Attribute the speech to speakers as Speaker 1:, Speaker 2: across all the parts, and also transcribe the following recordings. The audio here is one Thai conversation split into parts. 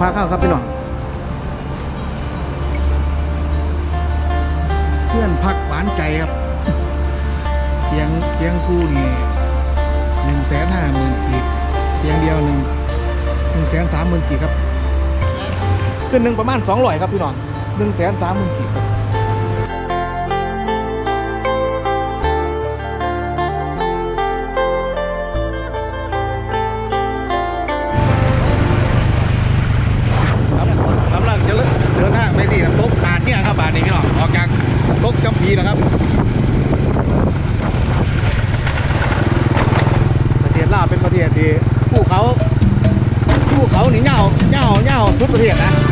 Speaker 1: พาเข้าครับพี่น้องเพื่อนพักหวานใจครับเพียงเพียงคู่นี่หนึ่งแสนห้าหมื่นกีบเพียงเดียวหนึ่งหนึ่งแสนสามหมื่นกีบครับขึ้นหนึ่งประมาณสองร้อยครับพี่น้องหนึ่งแสนสามหมื่นกีบครับ ดีนะครับประเทศลาวเป็นประเทศที่ภูเขาภูเขานี่เงาเงาเงาทุกประเทศนะ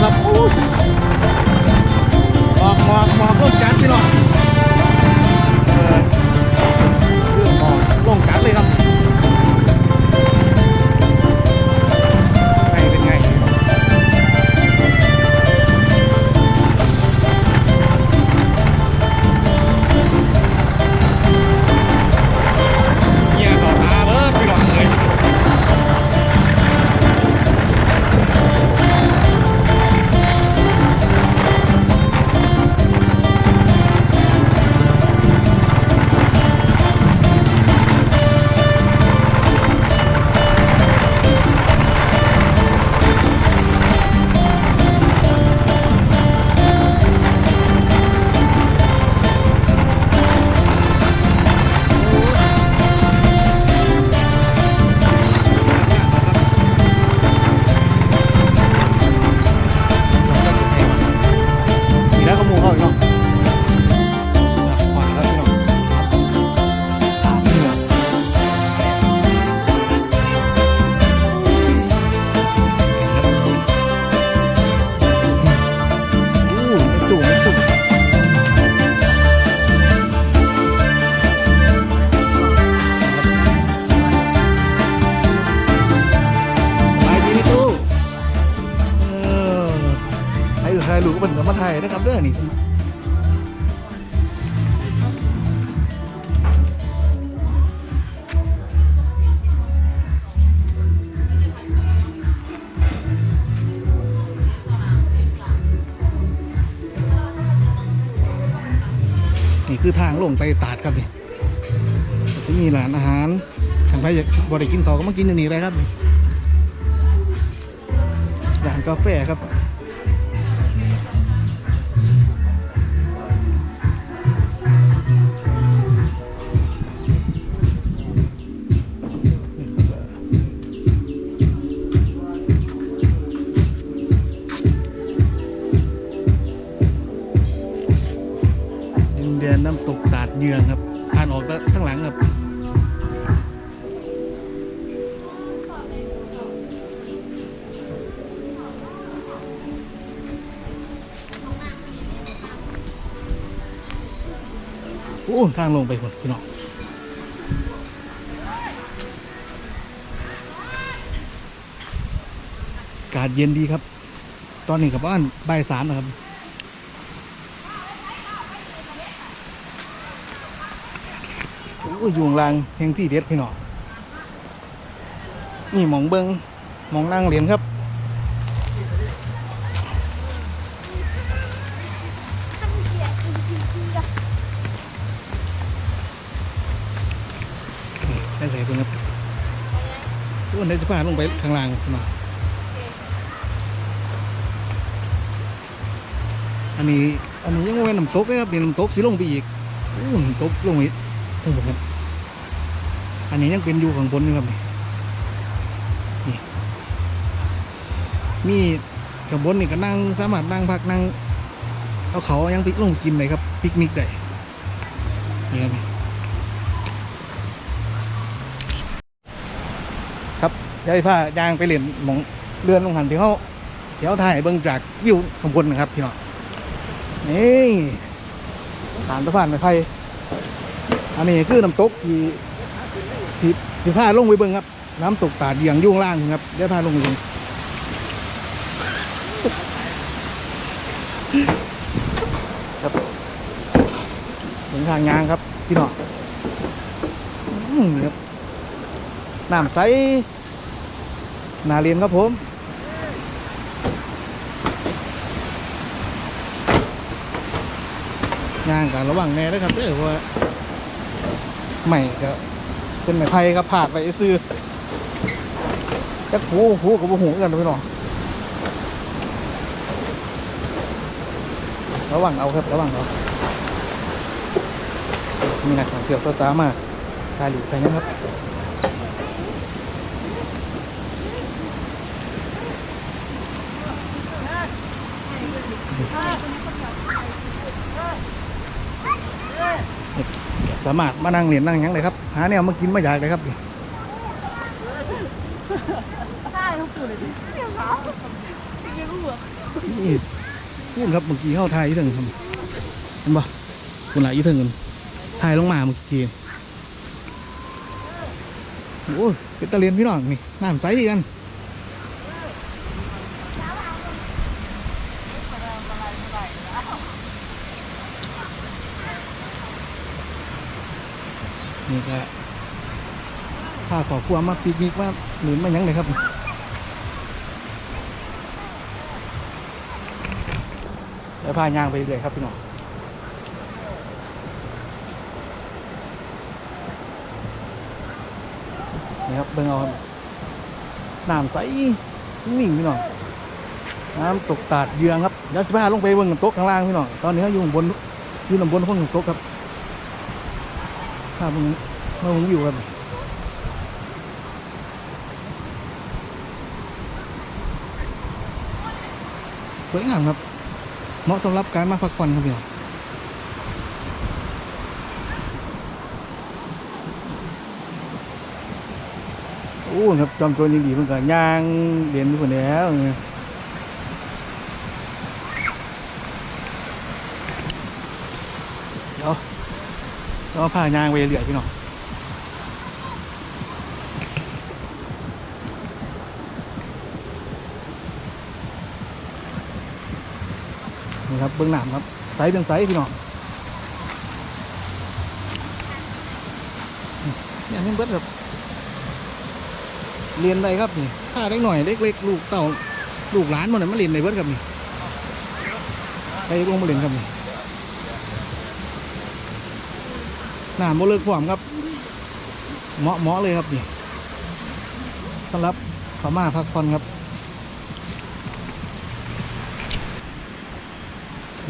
Speaker 1: ครับ ลงไปตาดครับนี่จะมีร้านอาหารทางใครอยากบริกินต่อก็มากินอยู่นี่เลยครับนี่ร้านกาแฟครับ โอ้ทางลงไปคนพี่น้องอากาศเย็นดีครับ ตอนนี้กับบ้านบ่ายสามนะครับโอ้ยอยู่ข้างลางแห่งที่เด็ดพี่น้องนี่มองเบิงมองนั่งเหรียญครับ ใส่ใส่เพิ่งครับโอ้ในสะพาลงไปข้างล่างมาอันนี้อันนี้ยังไม่นน้ำตกเลครับนี่น้ำตกสีลงไปอีกโอ้น้ำตกลงอีกโอ้โหครับอันนี้ยังเป็นอยู่ข้างบนอยครับนี่มีข้างบนนี่ก็นั่งสามารถนั่งพักนั่งเอาเขายังปิกลงกินเลยครับปิกนิกได้นี่ครับ นี่ครับยายผ้ายางไปเล่นหมองเรือนลงหันที่เขาเดี๋ยวถ่ายเบิ่งจากวิวข้างบนนะครับพี่น้องนี่ฐานสะพานไม้ไผ่อันนี้คือน้ำตกที่สิสิพาลงไปเบิ่งครับ น้ำตกตาดเดียงยุ่งล่างครับเดี๋ยวพาลงไปเบิ่งครับถึงทางยางครับพี่น้องอื้อนี่ครับน้ำใส นาเรียนครับผมยางกันระหว่างแน่ด้วยครับเด้อเพราะว่าไม่ก็เป็นไม้ไผ่ครับผาดไปซื้อจักหูหูกับหูกันพี่น้องระวังเอาครับระวังเอามีนักท่องเที่ยวสาวๆมาถ่ายรูปไปนะครับ สามารถมานั่งเหรียญนั่งหยังเลยครับ หาแนวมากินมาอยากเลยครับนี่พูดครับเมื่อกี้เข้าทายยี่ถึงครับเห็นปะคุณหลายยี่ถึงกันทายลงมาเมื่อกี้โอ้ยเป็นตะเลียนพี่น้องนี่น้ำใสกันนี่ก็พาขอบครัวมาปิกนิกมาหนุนมายังเลยครับแล้วพายางไปเรื่อยครับพี่น้องนี่ครับเบิ่งเอาน้ำใสนิ่งพี่น้องน้ำตกตาดเยืองครับเดี๋ยวจะพาลงไปเบิ่งน้ำตกข้างล่างพี่น้องตอนนี้เขาอยู่บนอยู่ข้างบนของน้ำตกครับภาพมึงมื่อมึงอยู่ครับ วยงามครับ เหมาะสำหรับการมาพักผ่อนครับพี่น้องโอ้ครับจอมโจรยังดีเพิ่นก็ย่างเรียนอยู่คนเดียวเนี่ยเดี๋ยวเราพายางไปเรื่อยพี่น้อง นี่ครับเบื้องหน้ำครับใสเป็นใสพี่น้องอย่างนี้เบิดแบบเรียนได้ครับนี่ถ้าเล็กหน่อยเล็กๆลูกเต่าลูกหลานมันมาเรียนได้เบิดครับนี่ไปลงมาเรียนครับนี่หน้ำบ่เลิกพร้อมครับเหมาะเหมาะเลยครับนี่สำหรับขามาพักผ่อนครับ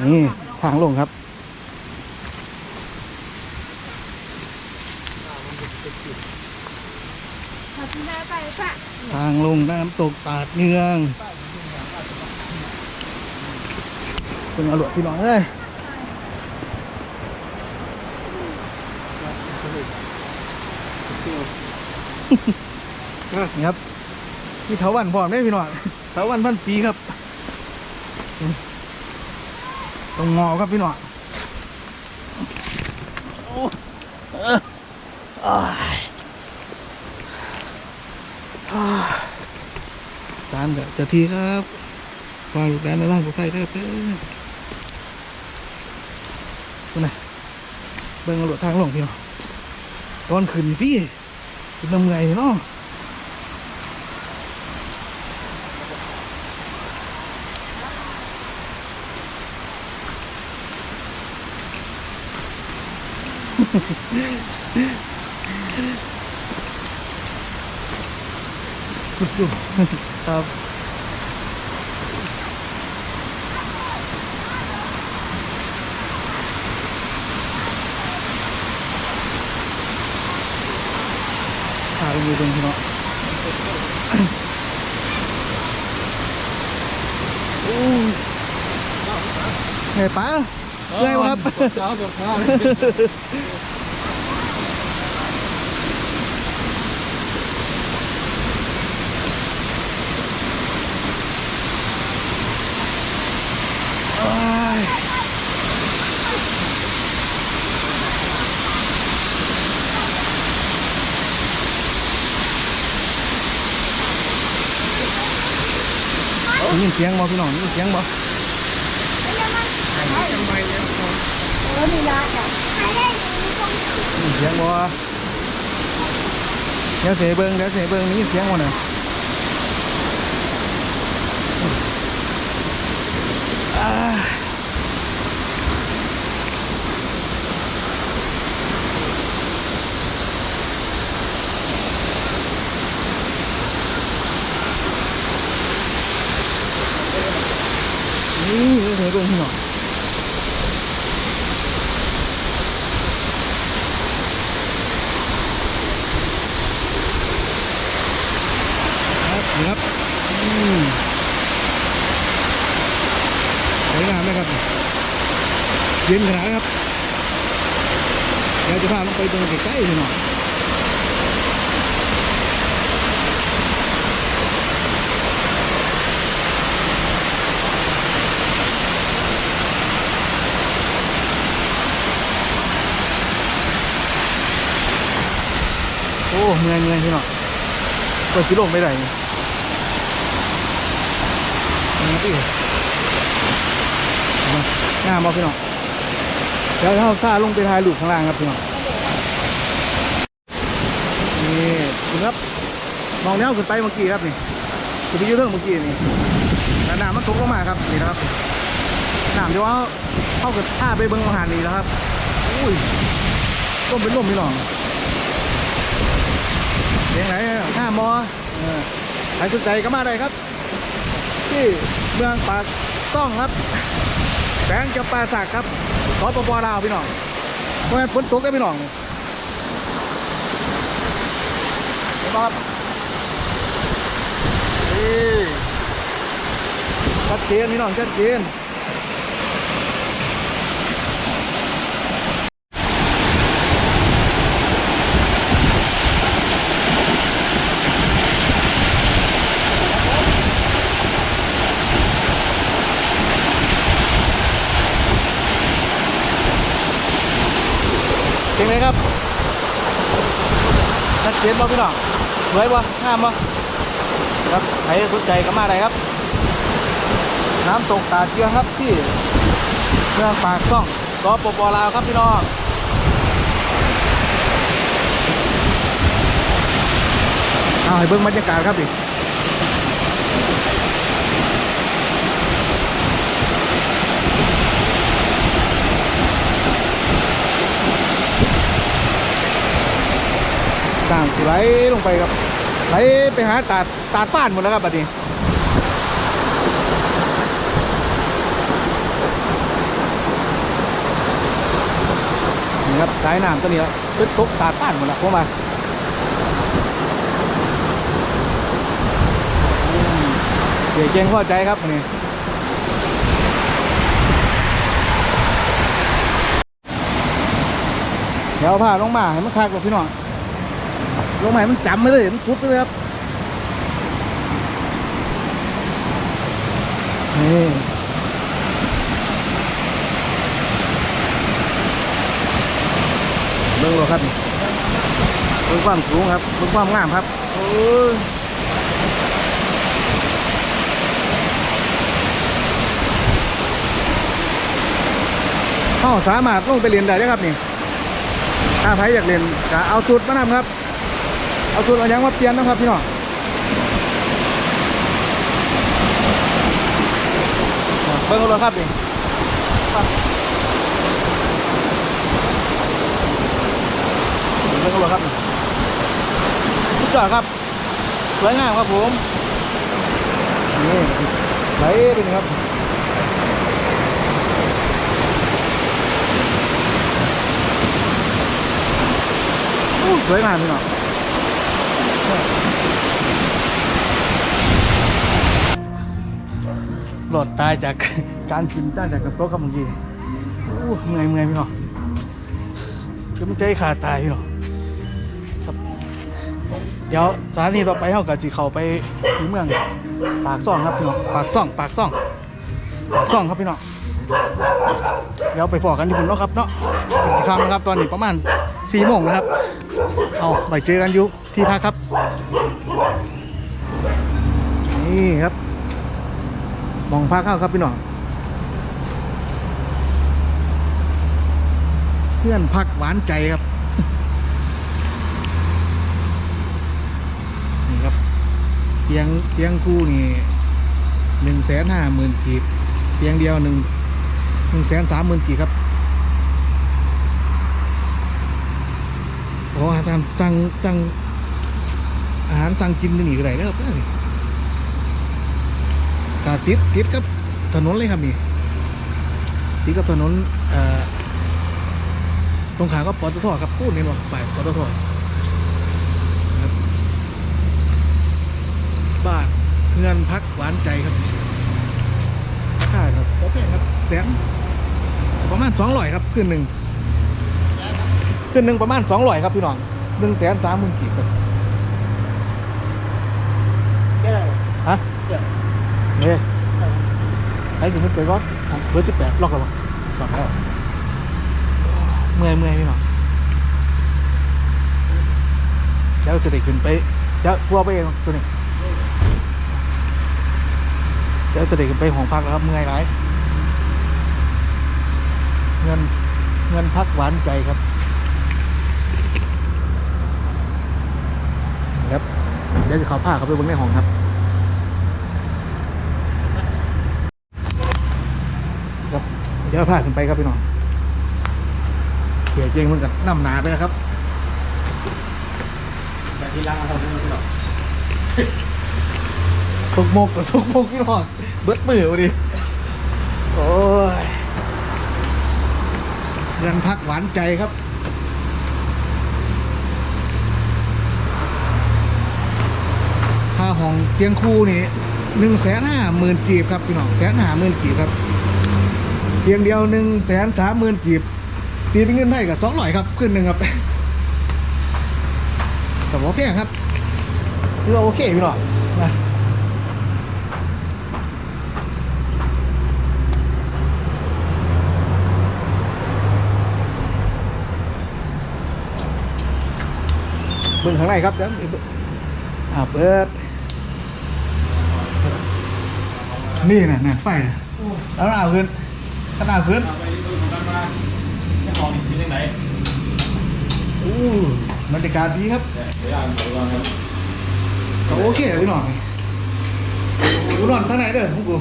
Speaker 1: นี่ทางลงครับ
Speaker 2: ขอบคุณนะไปปะ
Speaker 1: ทางลงน้ำตกตาดเนืองเป็นอร่อยพี่น้องเอ้ยนี่ครับ มีเถาวันพร้อมได้พี่น้องเถาวันพันปีครับตร งงอครับพี่หน้องโอ้เอออ้ายอ้ายจานกับจะทีครับวางลูกแดนในร่างผู้ไฟได้เพื่อนคุณน่ะเบิ่งรถทางหลงพี่หน้องตอนขึ้นพี่เป็นทำไงเนาะ สู้ๆครับพาไปดูตรงนี้เนาะโอ้ยไงป้าเรื่อยบ่ครับ
Speaker 3: ครัครับ เสี
Speaker 1: ยงบ่พี่น้องได้ยินเสียงบ่
Speaker 2: เออมีลาจ้ะไม่ได้มีตรงนี้
Speaker 1: ได้ยินเสียงบ่เดี๋ยวเสียเบิ่งเดี๋ยวเสียเบิ่งได้ยินเสียงบ่น่ะอ่า นี่เดี๋ยวเสียเบิ่งพี่น้อครับอืมสวยงามไหมครับเย็นขนาดครับเดี๋ยวจะพาลงไปดูใกล้ๆหน่อย อ้เมื่อยเมื่อยพี่น้องก็ชิลงไม่ได้นี่นี่พี่งามบ่พี่น้องเดี๋ยวเราข้าลงไปถ่ายรูปข้างล่างครับพี่น้องนี่คุณครับมองแนวขึ้นไปเมื่อกี้ครับนี่คือพี่ยูเรื่องเมื่อกี้นี่แล้วน้ำมันตกลงมาครับนี่นะครับน้ำที่ว่าเข้ากับท่าไปเบิ้งอาหารนี่แล้วครับอุ้ยต้มเป็นลมพี่น้อง สียงไหนห้ามอเออใครสนใจก็มาได้ครับ ที่เมืองปากต้องครับแบงจำปาสักครับสปปลาวพี่น้องเพราะงั้นฝนตกได้พี่น้องเห็นปะครับนี่ชัดเจนพี่น้องชัดเจน เสียงไหนครับชัดเจนป่ะพี่น้องสวยป่ะงามป่ะครับใครสนใจก็มาได้ครับ น้ำตกตาเจียงครับที่เมืองปากซ่องสปปลาวครับพี่น้องเอาให้เบิ่งบรรยากาศครับดิ ต่างสิไหลลงไปครับไหลไปหาตาดตาดฟ้านหมดแล้วครับบัดนี้นี่ครับสายน้ำตัวนี้แล้วเป็นตกตาดป้านหมดแล้วพวกมามเดี๋ยวเจงเข้าใจครับนี่เดี๋ยวเอาลงมาให้มันคักกับพี่น้อง ลงมาให้มันจำไปเลยมันทุบเลยครับนี่เบิ่งโลครับนี่เบิ่งความสูงครับเบิ่งความงามครับโอ้ยเข้าสามารถลงไปเรียนได้เด้อครับนี่ถ้าใครอยากเรียนก็เอาชุดมานำครับ เอาชุดเอาหยังมาเปลี่ยนนะครับพี่น้องเบิ่งโลครับนี่เรื่องรถครับทุกจอดครับสวยงามครับผมนี่ไหลเป็นครับอู้สวยงามพี่น้อง ลอดตายจากการกินต้านจากกระโต๊ะครับเมื่อกี้อู้เมื่อยเมื่อยพี่น้องจะมันใจขาดตายพี่น้องครับ เดี๋ยวสถานีต่อไปเขากับจีเขาไปถึงเมือง ปากซ่องครับพี่น้องปากซ่อง ปากซ่องปากซ่องครับพี่น้องเดี๋ยวไปพอกันที่พุ่นเนาะครับเนาะอีกครั้งนะครับตอนนี้ประมาณสี่โมงนะครับ เอาไปเจอกันอยู่ที่พักครับ นี่ครับ มองพักเข้าครับพี่น้องเพื่อนพักหวานใจครับ นี่ครับเตียงเตียงคู่นี่หนึ่งแสนห้าหมื่นกีบเตียงเดียวหนึ่งหนึ่งแสนสามหมื่นกีบครับโอ้ทำสั่งสั่งอาหารสั่งกินนี่ก็ได้นะครับนี่ก็ ติดติดกับถนนเลยครับนี่ติดกับถนนเอ่อตรงขามก็ปตทครับพูดนี่หรอไปปตทครับบ้านเงินพักหวานใจครับราคาครับโอเคครับแสนประมาณสองร้อยครับขึ้นหนึ่งขึ้นหนึ่งประมาณสองร้อยครับพี่น้องหนึ่งแสนสามหมื่นกีบครับ
Speaker 2: เจอ
Speaker 1: ฮะ
Speaker 2: เจอ
Speaker 1: เนี่ยไอ้ถึงขึ้นไปก่อนอะเบอร์สิบแปดล็อกกันล็อกแล้วเมื่อยเมื่อยพี่น้องแล้วจะได้ขึ้นไปเดี๋ยวพัวไปเองตัวนี้เดี๋ยวจะเด็กนไปห้องพักแล้วครับเมื่อยไรเงินเงินพักหวานใจครับครับเดี๋ยวจะเขาผ้าเขาไปเบนในห้องครับ เดี๋ยวผ้าขึ้นไปครับพี่น้องเสียเจงมันกับน้ำหนาไปครับ
Speaker 3: แต่ที่ร้านเราทำไม่ได้หรอก
Speaker 1: สุกมกกับสุกมกพี่น้องเบิดมือมาดิโอ้ยเงินพักหวานใจครับค่าห้องเตียงคู่นี่หนึ่งแสนห้าหมื่นกีบครับพี่น้องแสนห้าหมื่นกีบครับ เตียงเดียวหนึ่งแสนสามหมื่นกีบ ตีเป็นเงินไทยกับสองร้อยครับขึ้นหนึ่งครับแต่ว่าแพงครับคือว่าโอเคพี่น้องนะเบิ่งข้างในครับเดี๋ยวอ่าเปิดนี่น่ะน่ะไฟน่ะเอาหน้าขึ้นเอาหน้า ขึ้น
Speaker 3: เอาไปดูของกันมาไม่ของนี่เป็นยังไง
Speaker 1: อู้บรรยากาศดีครับ
Speaker 3: เดี๋ยวอ่านตัวก่อนครับ
Speaker 1: ก็โอเคพี่หน่อยกูนอนท่างไหนเด้อพวกกู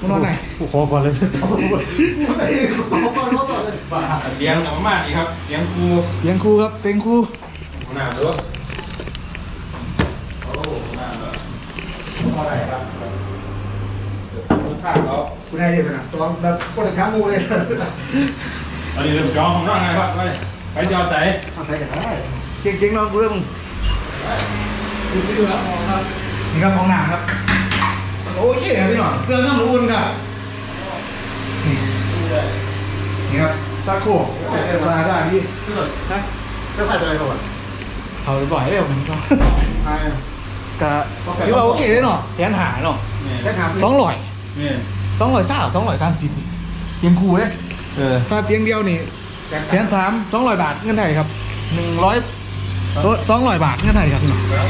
Speaker 1: มึงนอนไหน
Speaker 3: ผู้ขอก่อนเลยเตียงหนังมากอีกครับเตียงครู
Speaker 1: เตียงครูครับเตียงครู
Speaker 3: หัวหน้าตัวโอ้หัวหน้าตัวเท่าไหร่ครับ คุณภาพเขา
Speaker 4: คุณนายเดี๋ยวนะตอนแบบคนละครั้งมูเลย
Speaker 3: ตอนนี้เริ่มจองของน้องไงครับไปไปจอใส่
Speaker 4: เอาใส่กันได้
Speaker 1: เก่งๆนอนกูเรื่องมึง
Speaker 3: ดูไปดูแล้วครับ
Speaker 1: นี่ครับห้องน้ำครับ โอเคครับพี่หน่อยเครื่องน้ำอุ่นครับนี่นี่ครับซักโครกสะอาดสะอาดดี
Speaker 4: ที่สุด
Speaker 1: นะ
Speaker 4: ก็ผ่านอะไรก่อน
Speaker 1: เขาบ่อยเลยผมก็
Speaker 4: ใช่
Speaker 1: ก็คิดว่าโอเคเลยเนาะแสนหาเนาะ
Speaker 3: นี่
Speaker 4: แค่ถาม
Speaker 1: สองร้อย
Speaker 3: นี่
Speaker 1: สองร้อยสามสองร้อยสามสิบเตียงครูเลย
Speaker 3: เออ
Speaker 1: ถ้าเตียงเดียวนี่แสนสามสองร้อยบาทเงินไทยครับหนึ่งร้อยสองร้อยบาทเงินไทยครับพี่น้องร้าน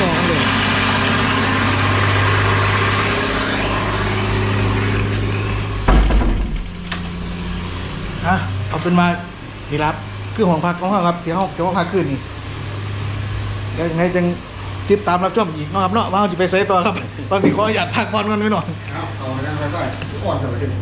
Speaker 1: กองเลยอะเอาเป็นมาดีรับ คือของพักของเขาครับที่ห้องที่ห้องพักขึ้นนี่เดี๋ ยังไงจังติดตามรับชมอีกเนาะครับเนาะว่าเราจะไปเซฟต่อครับตอนนี้ขออนุญาตพักผ่อนกันไว้หน่อย
Speaker 4: เอาเอาไปได้ไปได้ทุกคนจะไปถึง